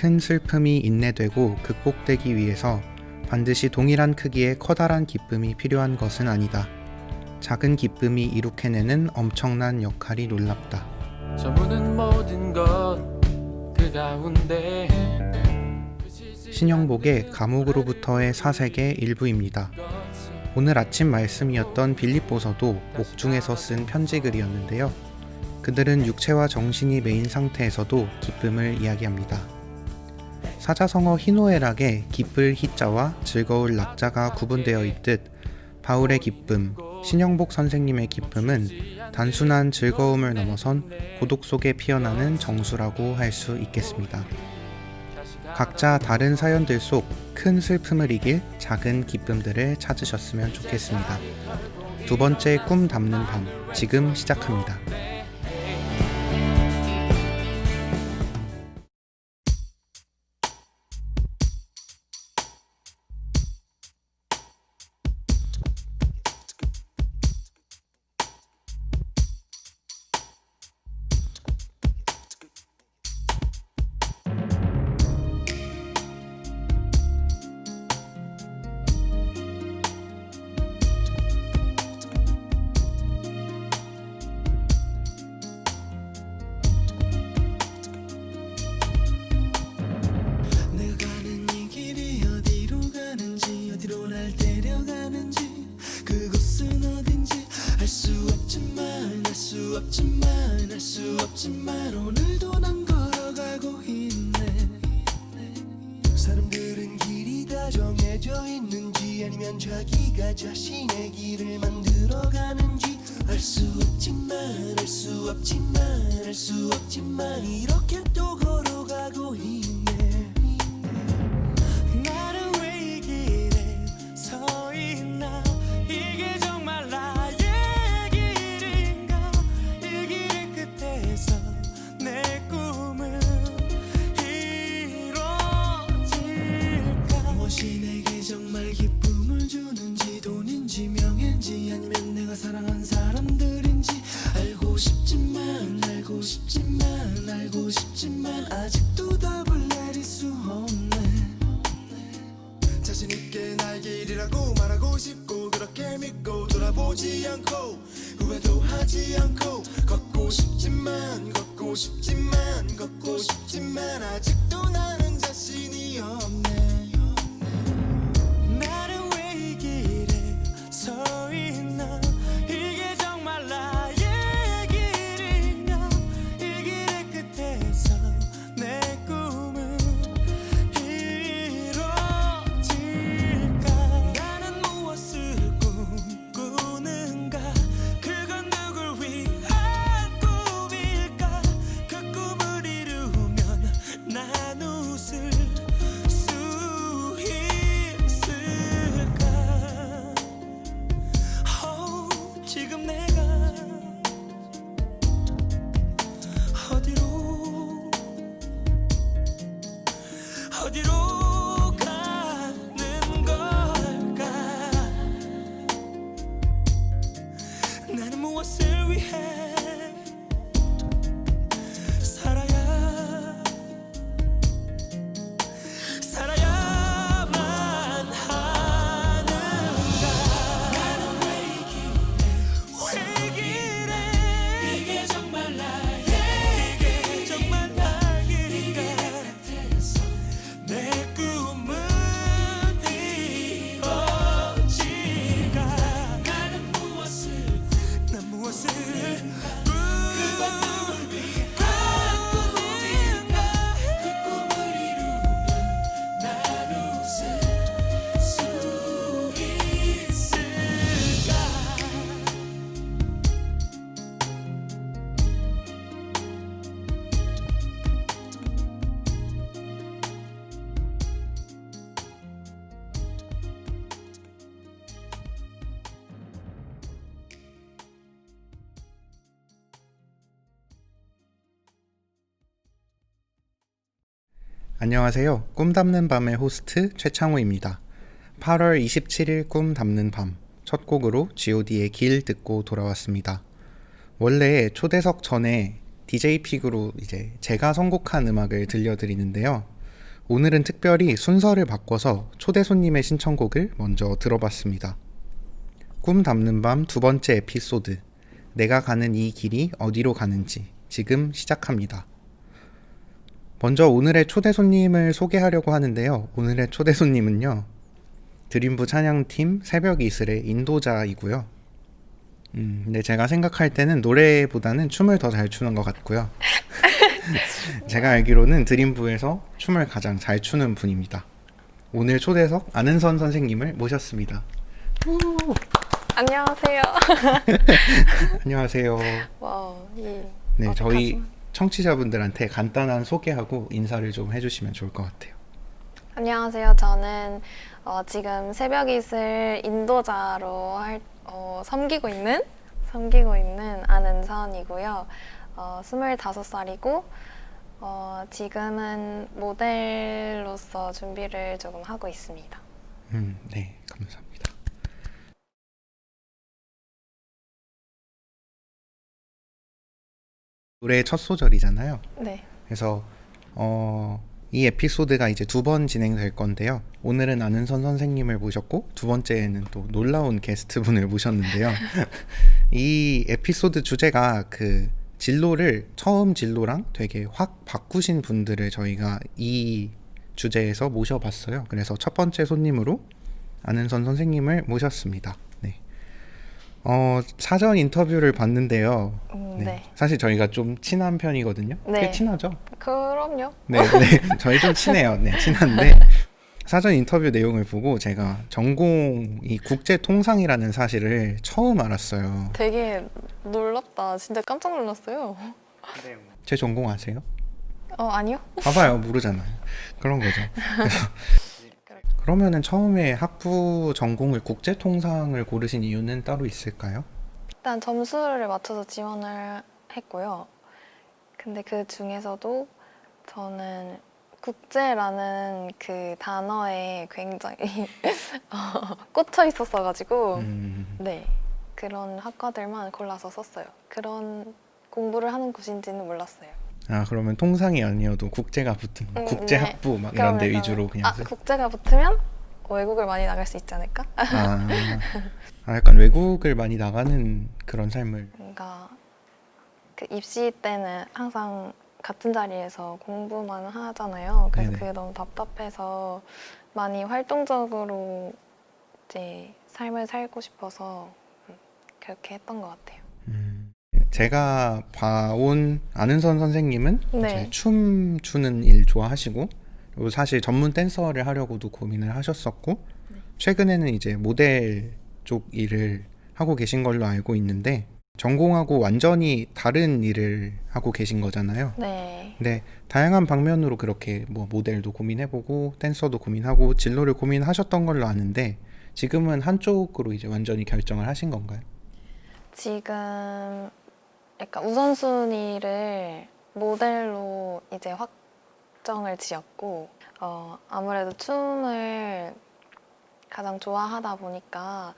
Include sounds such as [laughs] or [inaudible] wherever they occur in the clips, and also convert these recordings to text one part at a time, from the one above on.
큰 슬픔이 인내되고 극복되기 위해서 반드시 동일한 크기의 커다란 기쁨이 필요한 것은 아니다. 작은 기쁨이 이룩해내는 엄청난 역할이 놀랍다. 그 신영복의 감옥으로부터의 사색의 일부입니다. 오늘 아침 말씀이었던 빌립보서도 옥중에서 쓴 편지 글이었는데요. 그들은 육체와 정신이 메인 상태에서도 기쁨을 이야기합니다. 사자성어 희노애락에 기쁠 희자와 즐거울 낙자가 구분되어 있듯 바울의 기쁨, 신영복 선생님의 기쁨은 단순한 즐거움을 넘어선 고독 속에 피어나는 정수라고 할 수 있겠습니다. 각자 다른 사연들 속 큰 슬픔을 이길 작은 기쁨들을 찾으셨으면 좋겠습니다. 두 번째 꿈 담는 밤, 지금 시작합니다. 수 없지만 알수 없지만 오늘도 난 걸어가고 있네. 사람들은 길이 다 정해져 있는지 아니면 자기가 자신의 길을 만들어가는지 알 수 없지만 알 수 없지만 알 수 없지만 이렇게 또 안녕하세요. 꿈 담는 밤의 호스트 최창호입니다. 8월 27일 꿈 담는 밤 첫 곡으로 G.O.D의 길 듣고 돌아왔습니다. 원래 초대석 전에 DJ 픽으로 이제 제가 선곡한 음악을 들려드리는데요. 오늘은 특별히 순서를 바꿔서 초대 손님의 신청곡을 먼저 들어봤습니다. 꿈 담는 밤 두 번째 에피소드. 내가 가는 이 길이 어디로 가는지 지금 시작합니다. 먼저 오늘의 초대 손님을 소개하려고 하는데요. 오늘의 초대 손님은요. 드림부 찬양팀 새벽 이슬의 인도자이고요. 음, 근데 제가 생각할 때는 노래보다는 춤을 더 잘 추는 것 같고요. [laughs] 제가 알기로는 드림부에서 춤을 가장 잘 추는 분입니다. 오늘 초대석 안은선 선생님을 모셨습니다. 안녕하세요. [laughs] 안녕하세요. 와, 이 네. 저희 청취자분들한테 간단한 소개하고 인사를 좀 해주시면 좋을 것 같아요. 안녕하세요. 저는 어, 지금 새벽 이슬 인도자로 할, 어, 섬기고 있는 섬기고 있는 안은선이고요. 어, 25살이고 어, 지금은 모델로서 준비를 조금 하고 있습니다. 음, 네, 감사합니다. 노래의 첫 소절이잖아요. 네. 그래서 어, 이 에피소드가 이제 두 번 진행될 건데요. 오늘은 안은선 선생님을 모셨고 두 번째에는 또 놀라운 게스트분을 모셨는데요. [laughs] 이 에피소드 주제가 그 진로를 처음 진로랑 되게 확 바꾸신 분들을 저희가 이 주제에서 모셔봤어요. 그래서 첫 번째 손님으로 안은선 선생님을 모셨습니다. 네. 어, 사전 인터뷰를 봤는데요. 음, 네. 네. 사실 저희가 좀 친한 편이거든요. 꽤 네. 친하죠? 그럼요. 네, 네. [laughs] 저희 좀 친해요. 네, 친한데 사전 인터뷰 내용을 보고 제가 전공이 국제 통상이라는 사실을 처음 알았어요. 되게 놀랍다. 진짜 깜짝 놀랐어요. 제 전공 아세요? 어, 아니요? 봐봐요, 모르잖아요. 그런 거죠. 그래서 [laughs] 그러면은 처음에 학부 전공을 국제 통상을 고르신 이유는 따로 있을까요? 일단 점수를 맞춰서 지원을 했고요. 근데 그 중에서도 저는 국제라는 그 단어에 굉장히 [laughs] 어, 꽂혀 있었어가지고 음, 네 그런 학과들만 골라서 썼어요. 그런 공부를 하는 곳인지는 몰랐어요. 아 그러면 통상이 아니어도 국제가 붙은 음, 국제 네. 학부 막 이런 데 위주로 그냥 아 쓰- 국제가 붙으면 외국을 많이 나갈 수 있지 않을까? 아, [laughs] 아, 약간 외국을 많이 나가는 그런 삶을 뭔가 그 입시 때는 항상 같은 자리에서 공부만 하잖아요. 그래서 네네. 그게 너무 답답해서 많이 활동적으로 이제 삶을 살고 싶어서 음, 그렇게 했던 것 같아요. 음, 제가 봐온 안은선 선생님은 네. 춤 추는 일 좋아하시고 그리고 사실 전문 댄서를 하려고도 고민을 하셨었고 네. 최근에는 이제 모델 쪽 일을 하고 계신 걸로 알고 있는데 전공하고 완전히 다른 일을 하고 계신 거잖아요. 네. 근데 다양한 방면으로 그렇게 뭐 모델도 고민해보고 댄서도 고민하고 진로를 고민하셨던 걸로 아는데 지금은 한쪽으로 이제 완전히 결정을 하신 건가요? 지금 약간 우선순위를 모델로 이제 확정을 지었고 어, 아무래도 춤을 가장 좋아하다 보니까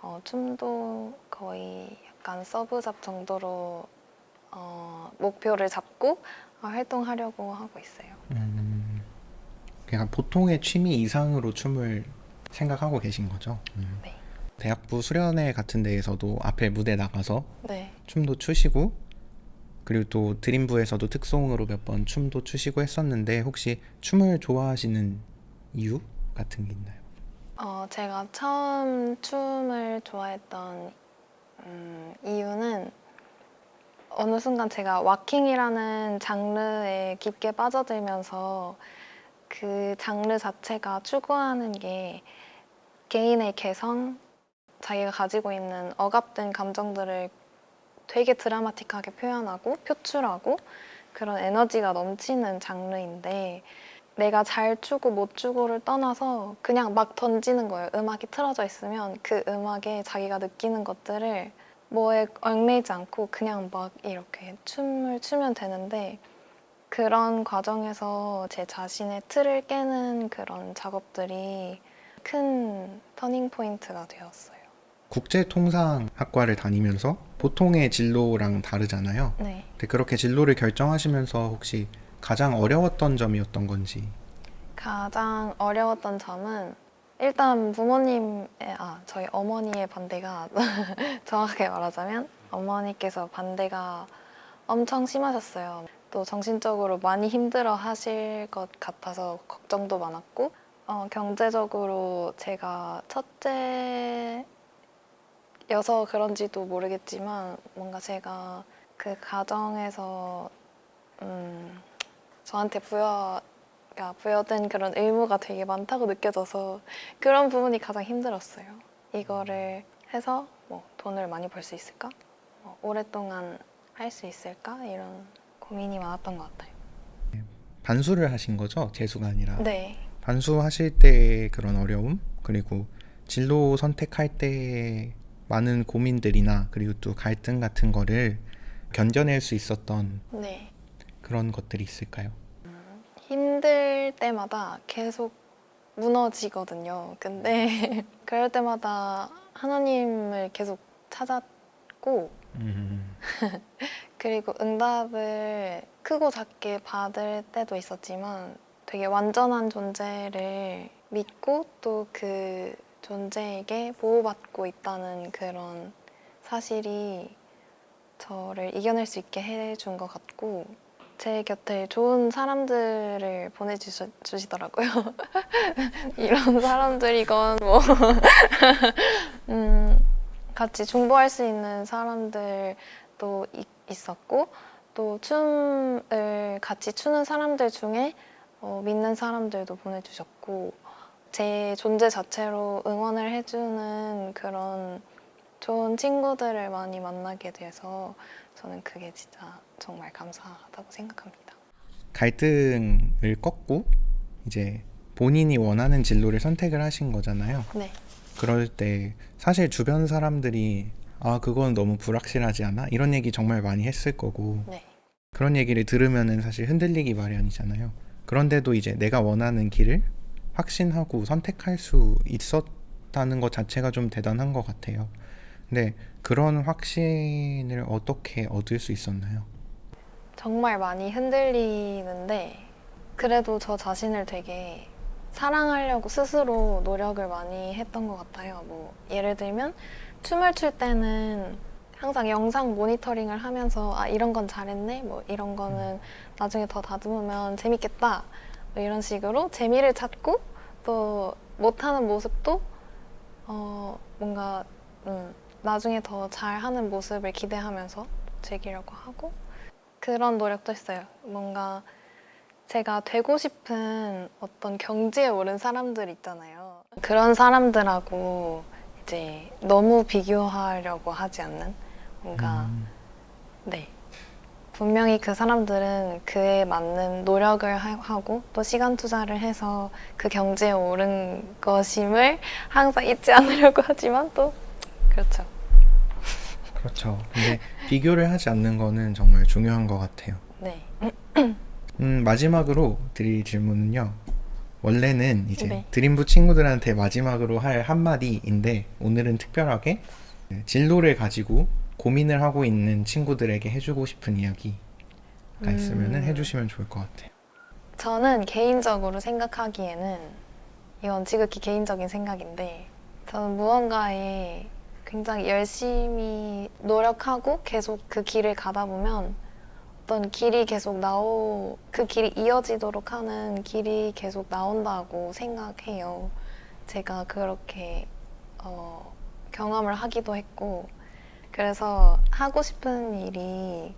어, 춤도 거의 약간 서브 잡 정도로 어, 목표를 잡고 어, 활동하려고 하고 있어요. 음, 그냥 보통의 취미 이상으로 춤을 생각하고 계신 거죠? 음. 네. 대학부 수련회 같은 데에서도 앞에 무대 나가서 네. 춤도 추시고 그리고 또 드림부에서도 특송으로 몇 번 춤도 추시고 했었는데 혹시 춤을 좋아하시는 이유 같은 게 있나요? 어, 제가 처음 춤을 좋아했던 음, 이유는 어느 순간 제가 와킹이라는 장르에 깊게 빠져들면서 그 장르 자체가 추구하는 게 개인의 개성, 자기가 가지고 있는 억압된 감정들을 되게 드라마틱하게 표현하고 표출하고 그런 에너지가 넘치는 장르인데 내가 잘 추고 못 추고를 떠나서 그냥 막 던지는 거예요. 음악이 틀어져 있으면 그 음악에 자기가 느끼는 것들을 뭐에 얽매이지 않고 그냥 막 이렇게 춤을 추면 되는데 그런 과정에서 제 자신의 틀을 깨는 그런 작업들이 큰 터닝 포인트가 되었어요. 국제통상학과를 다니면서 보통의 진로랑 다르잖아요. 네. 근데 그렇게 진로를 결정하시면서 혹시 가장 어려웠던 점이 어떤 건지 가장 어려웠던 점은 일단 부모님의 아 저희 어머니의 반대가 [laughs] 정확하게 말하자면 어머니께서 반대가 엄청 심하셨어요. 또 정신적으로 많이 힘들어 하실 것 같아서 걱정도 많았고 어, 경제적으로 제가 첫째 여서 그런지도 모르겠지만 뭔가 제가 그 가정에서 음, 저한테 부여 가 부여된 그런 의무가 되게 많다고 느껴져서 그런 부분이 가장 힘들었어요. 이거를 해서 뭐 돈을 많이 벌 수 있을까? 뭐 오랫동안 할 수 있을까? 이런 고민이 많았던 것 같아요. 반수를 하신 거죠? 재수가 아니라. 네. 반수하실 때 그런 어려움 그리고 진로 선택할 때 많은 고민들이나 그리고 또 갈등 같은 거를 견뎌낼 수 있었던 네. 그런 것들이 있을까요? 힘들 때마다 계속 무너지거든요. 근데 [laughs] 그럴 때마다 하나님을 계속 찾았고 음, [laughs] 그리고 응답을 크고 작게 받을 때도 있었지만 되게 완전한 존재를 믿고 또 그 존재에게 보호받고 있다는 그런 사실이 저를 이겨낼 수 있게 해준 것 같고 제 곁에 좋은 사람들을 보내주시더라고요. [laughs] 이런 사람들이건 뭐 [laughs] 음, 같이 중보할 수 있는 사람들도 이- 있었고 또 춤을 같이 추는 사람들 중에 어, 믿는 사람들도 보내주셨고 제 존재 자체로 응원을 해주는 그런 좋은 친구들을 많이 만나게 돼서 저는 그게 진짜 정말 감사하다고 생각합니다. 갈등을 꺾고 이제 본인이 원하는 진로를 선택을 하신 거잖아요. 네, 그럴 때 사실 주변 사람들이 아 그건 너무 불확실하지 않아? 이런 얘기 정말 많이 했을 거고 네, 그런 얘기를 들으면은 사실 흔들리기 마련이잖아요. 그런데도 이제 내가 원하는 길을 확신하고 선택할 수 있었다는 것 자체가 좀 대단한 것 같아요. 근데 그런 확신을 어떻게 얻을 수 있었나요? 정말 많이 흔들리는데 그래도 저 자신을 되게 사랑하려고 스스로 노력을 많이 했던 것 같아요. 뭐 예를 들면 춤을 출 때는 항상 영상 모니터링을 하면서 아 이런 건 잘했네, 뭐 이런 거는 나중에 더 다듬으면 재밌겠다, 뭐 이런 식으로 재미를 찾고 또 못하는 모습도 어 뭔가 음, 나중에 더 잘하는 모습을 기대하면서 즐기려고 하고 그런 노력도 했어요. 뭔가 제가 되고 싶은 어떤 경지에 오른 사람들 있잖아요. 그런 사람들하고 이제 너무 비교하려고 하지 않는 뭔가 음, 네. 분명히 그 사람들은 그에 맞는 노력을 하- 하고 또 시간 투자를 해서 그 경지에 오른 것임을 항상 잊지 않으려고 [laughs] 하지만 또 그렇죠. 그렇죠. 근데 비교를 하지 않는 거는 정말 중요한 것 같아요. 네. 음, 마지막으로 드릴 질문은요. 원래는 이제 네. 드림부 친구들한테 마지막으로 할 한마디인데 오늘은 특별하게 진로를 가지고 고민을 하고 있는 친구들에게 해주고 싶은 이야기가 있으면 음. 해주시면 좋을 것 같아요. 저는 개인적으로 생각하기에는 이건 지극히 개인적인 생각인데 저는 무언가에 굉장히 열심히 노력하고 계속 그 길을 가다 보면 어떤 길이 계속 나오 그 길이 이어지도록 하는 길이 계속 나온다고 생각해요. 제가 그렇게 어, 경험을 하기도 했고 그래서 하고 싶은 일이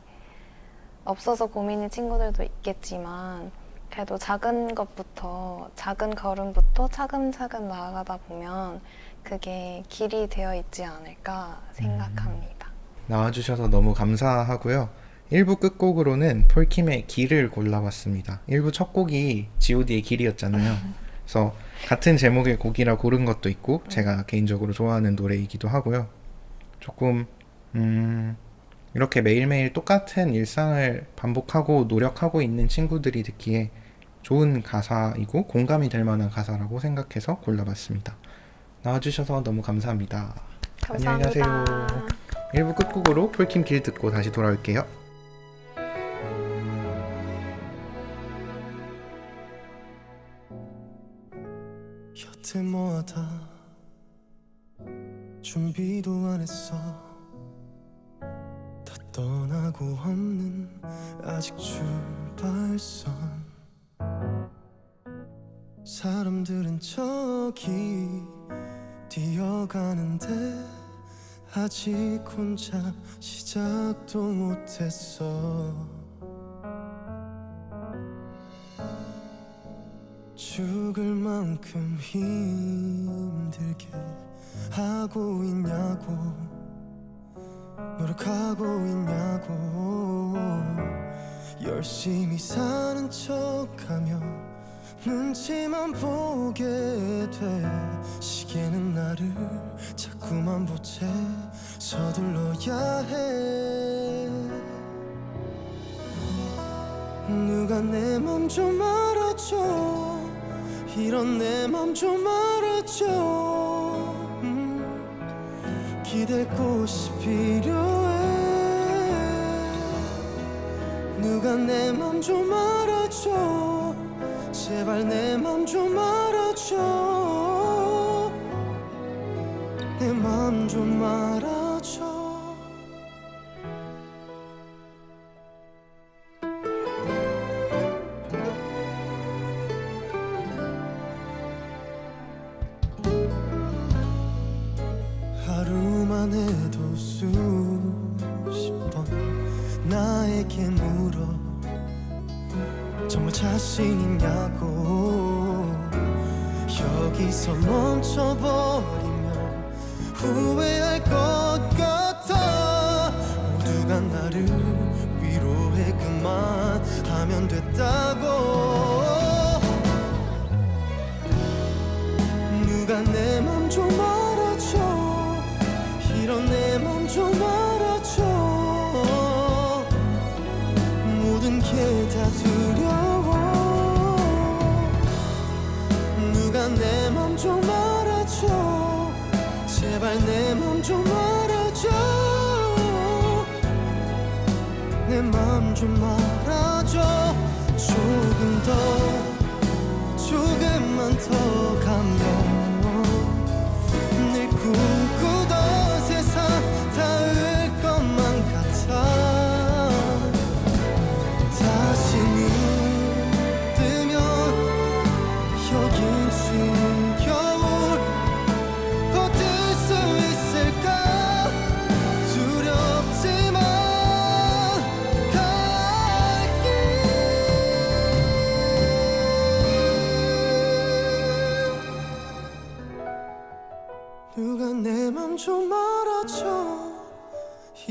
없어서 고민인 친구들도 있겠지만 그래도 작은 것부터 작은 걸음부터 차근차근 나아가다 보면 그게 길이 되어 있지 않을까 생각합니다. 나와주셔서 너무 감사하고요. 1부 끝곡으로는 폴킴의 길을 골라봤습니다. 1부 첫 곡이 god의 길이었잖아요. 그래서 같은 제목의 곡이라 고른 것도 있고 제가 개인적으로 좋아하는 노래이기도 하고요. 조금 음, 이렇게 매일매일 똑같은 일상을 반복하고 노력하고 있는 친구들이 듣기에 좋은 가사이고 공감이 될 만한 가사라고 생각해서 골라봤습니다. 나와주셔서 너무 감사합니다. 안녕히 가세요. 감사합니다. 1부 끝곡으로 폴킴 길 듣고 다시 돌아올게요. 때마다 준비도 안 했어 다 떠나고 없는 아직 출발선. 사람들은 저기 뛰어가는데 아직 혼자 시작도 못했어. 죽을 만큼 힘들게 하고 있냐고 노력하고 있냐고. 열심히 사는 척하며 눈치만 보게 돼. 시계는 나를 자꾸만 보채 서둘러야 해. 누가 내 맘 좀 알아줘. 이런 내 맘 좀 알아줘. 음, 기댈 곳이 필요해. 누가 내 맘 좀 알아줘. 제발 내 맘 좀 알아줘. 내 맘 좀 알아줘 여기서 멈춰버리면 후회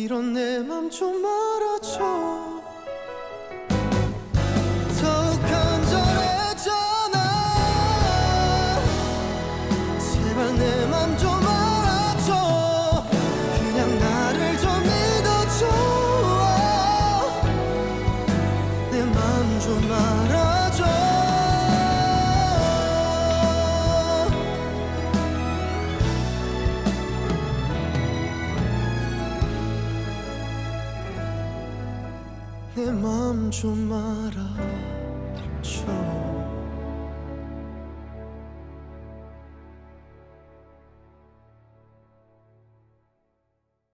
이런 내 맘좀 알아 내맘좀 알아줘